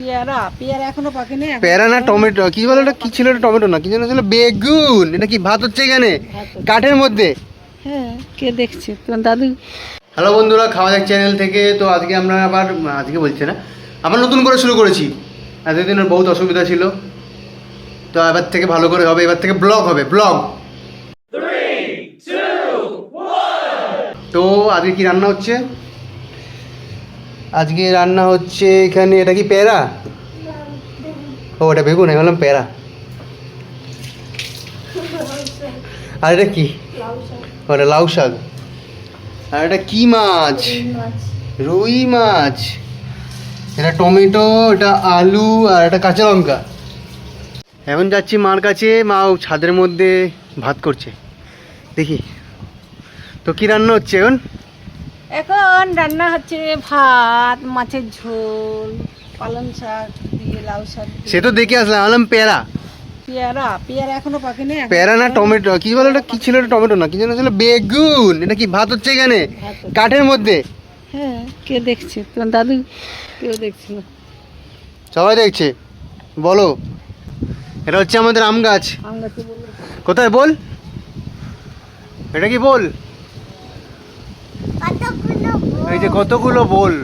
পেয়ারা পেয়ারা এখনও পাকেনি এখন না টমেটো। কি বলে ওটা কি ছিল ওটা টমেটো না? কি যেন ছিল? বেগুন। এটা কি ভাত হচ্ছে এখানে? কাঠের মধ্যে। হ্যাঁ কে দেখছে? তোমার দাদু? হ্যালো বন্ধুরা খাওয়া চ্যানেল থেকে। তো আজকে আমরা আবার আজকে বলছে না আবার নতুন করে শুরু করেছি। এতদিনের বহুত অসুবিধা ছিল। তো এবার থেকে ভালো করে হবে এবার থেকে ব্লগ হবে ব্লগ তো আজকে কি রান্না হচ্ছে? আজকে রান্না হচ্ছে এখানে, এটা কি পেয়ারা? ও, এটা বেগুন, আমি বললাম পেয়ারা। আর এটা কি? ওটা লাউ শাক। আর এটা কি মাছ? রুই মাছ। এটা টমেটো, এটা আলু, আর এটা কাঁচা লঙ্কা। এখন যাচ্ছি মার কাছে, মা ছাদের মধ্যে ভাত করছে। দেখি। তো কি রান্না হচ্ছে এখন? এখন রান্না হচ্ছে ভাত মাছের ঝোল পালং শাক দিয়ে লাউ শাক সে তো দেখে আসলাম আলাম পেয়ারা। পেয়ারা পেয়ারা এখনও পাকেনি এখন পেয়ারা না টমেটো কি বলে ওটা? কি ছিল ওটা টমেটো না? কি যেন ছিল? বেগুন। এটা কি ভাত হচ্ছে এখানে? কাঠের মধ্যে। হ্যাঁ কে দেখছে? তোমার দাদু কেউ দেখছে সবাই দেখছে। বলো। এটা হচ্ছে আমাদের আম গাছ। আম গাছে কোথায় বল? এটা কি বল? এই যে কতগুলো বল?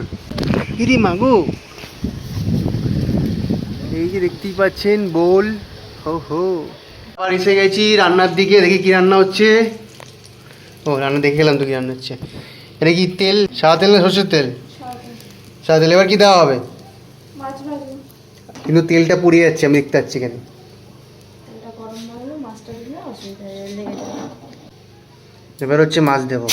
ইরি মাগু? এই যে দেখতেই পাচ্ছেন বোল হো হো। আবার এসে গেছি রান্নার দিকে দেখি কি রান্না হচ্ছে। ও রান্না দেখে গেলাম তো কি রান্না হচ্ছে। এটা কি তেল? সাদা তেল না সর্ষের তেল? সাদা তেল। এবার কি দেওয়া হবে? কিন্তু তেলটা পুড়ে যাচ্ছে আমি দেখতে পাচ্ছি এখানে। এবার হচ্ছে মাছ দেবো।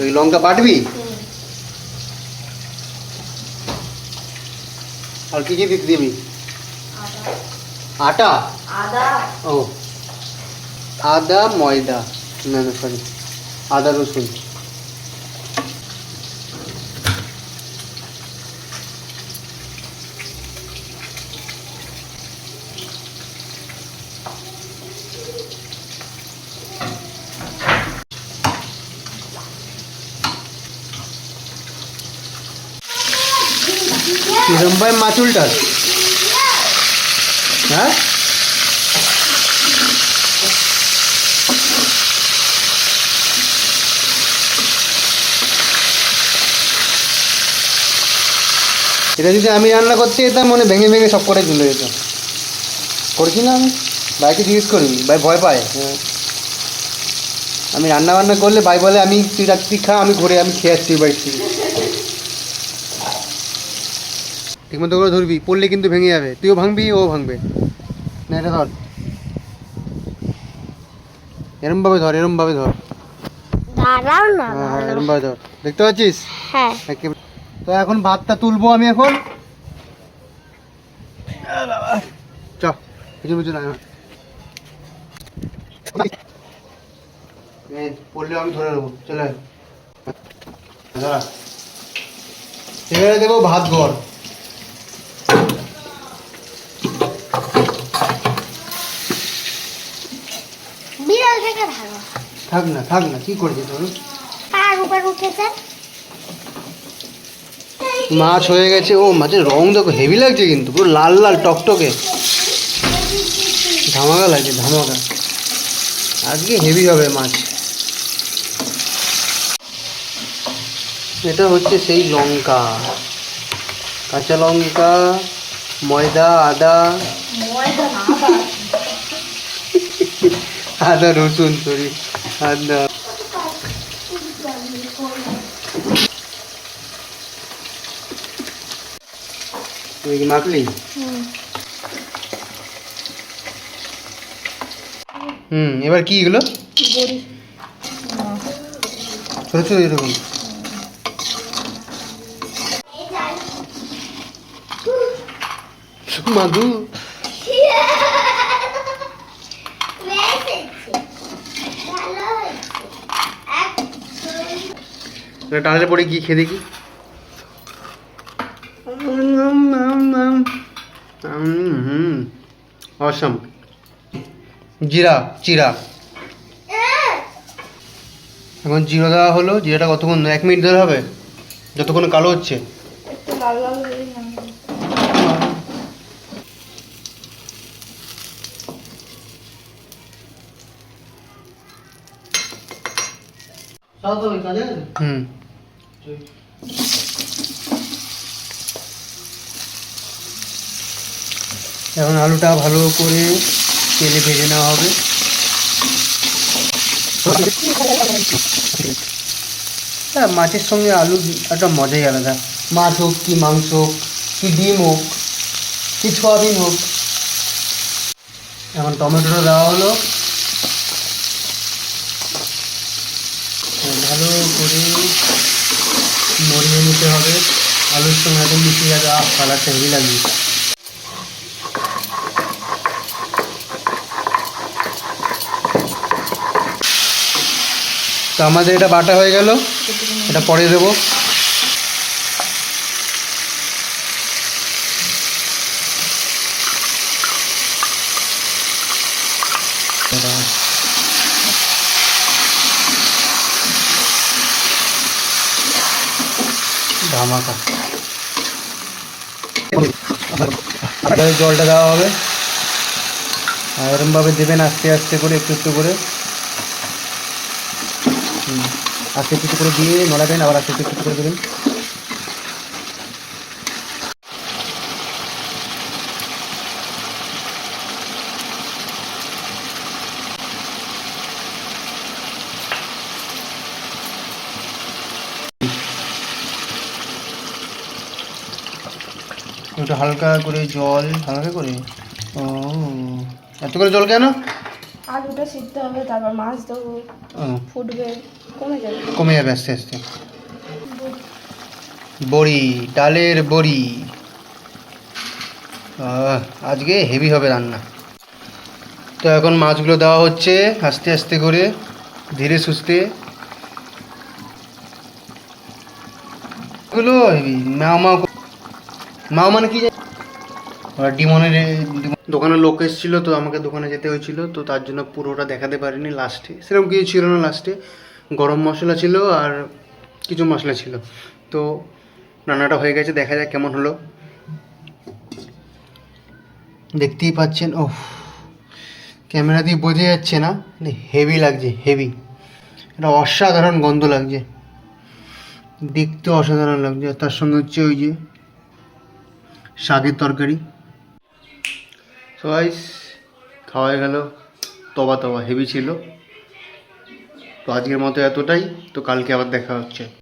ওই লঙ্কা বাটবি? আর কি কি দিতে দিবি? আটা? আদা। ও। আদা ময়দা। না না সরি আদা রসুন। কিরম ভাই মাছ হ্যাঁ? এটা যদি আমি রান্না করতে যেতাম, মনে ভেঙে ভেঙে সব করে চলে যেত। করছি না আমি। ভাইকে জিজ্ঞেস করি, ভাই ভয় পায়? হ্যাঁ। আমি রান্না বান্না করলে ভাই বলে, আমি তুই রাত্রি খা, আমি ঘুরে, আমি খেয়ে আসছি বাড়ি থেকে। ঠিকমতো করে ধরবি পড়লে কিন্তু ভেঙে যাবে। তুইও ভাঙবি ও ভাঙবে। না এটা ধর। এরমভাবে ধর এরমভাবে ধর। দাঁড়াও না হ্যাঁ এরমভাবে ধর। দেখতে পাচ্ছিস? হ্যাঁ। তো এখন ভাতটা তুলবো আমি এখন। চ কিছু কিছু না। পড়লে আমি ধরে নেব। চলে। এবারে দেবো ভাত ঘর বিড়াল থেকে ভালো থাক না থাক না কি করছিস তোর? পার উপর উঠেছে। মাছ হয়ে গেছে ও মাছের রং দেখো হেভি লাগছে কিন্তু পুরো লাল লাল টকটকে। ধামাকা লাগছে ধামাকা। আজকে হেভি হবে মাছ। এটা হচ্ছে সেই লঙ্কা। কাঁচা লঙ্কা ময়দা আদা। আদা রসুন সরি। আদা তুই কি মাখলি হুম এবার কি এগুলো ছোট ছোট এরকম টালে পরে গিয়ে খেয়ে দেখি। হুম অসম জিরা চিরা। এখন জিরো দেওয়া হলো জিরাটা কতক্ষণ এক মিনিট ধরে হবে? যতক্ষণ কালো হচ্ছে। একটু এখন আলুটা ভালো করে তেলে ভেজে নেওয়া হবে। হ্যাঁ মাছের সঙ্গে আলু একটা মজাই আলাদা। মাছ হোক কি মাংস হোক, কি ডিম হোক, কি সোয়াবিন হোক। এখন টমেটোটা দেওয়া হলো ভালো করে নিতে হবে। আলুর সঙ্গে একদম মিশে যাবে, আর কালারটা হেভি লাগবে। তো আমাদের এটা বাটা হয়ে গেল। এটা পরে দেবো। ধামাকা। জলটা দেওয়া হবে। আর এরমভাবে দেবেন আস্তে আস্তে করে, একটু একটু করে। আস্তে একটু করে দিয়ে নড়াবেন, আবার আস্তে একটু করে দেবেন। একটু হালকা করে জল হালকা করে? ও এত করে জল কেন? আলুটা সিদ্ধ হবে তারপর মাছ দেবো ফুটবে কমে যাবে। কমে যাবে আস্তে আস্তে। বড়ি ডালের বড়ি। আজকে হেভি হবে রান্না। তো এখন মাছগুলো দেওয়া হচ্ছে আস্তে আস্তে করে ধীরে সুস্থে। এগুলো হেভি মাও মাও মাও মানে কি? ডিমনের দোকানের লোক এসেছিল তো আমাকে দোকানে যেতে হয়েছিল তো তার জন্য পুরোটা দেখাতে পারিনি লাস্টে সেরকম কিছু ছিল না লাস্টে গরম মশলা ছিল আর কিছু মশলা ছিল। তো রান্নাটা হয়ে গেছে দেখা যাক কেমন হলো। দেখতেই পাচ্ছেন ও ক্যামেরা দিয়ে বোঝা যাচ্ছে না হেভি লাগছে হেভি এটা অসাধারণ গন্ধ লাগছে। দেখতে অসাধারণ লাগছে তার সঙ্গে হচ্ছে ওই যে শাকের তরকারি। সবাই খাওয়া গেল। তবা তবা, হেভি ছিল। তো আজকের মতো এতটাই। তো কালকে আবার দেখা হচ্ছে।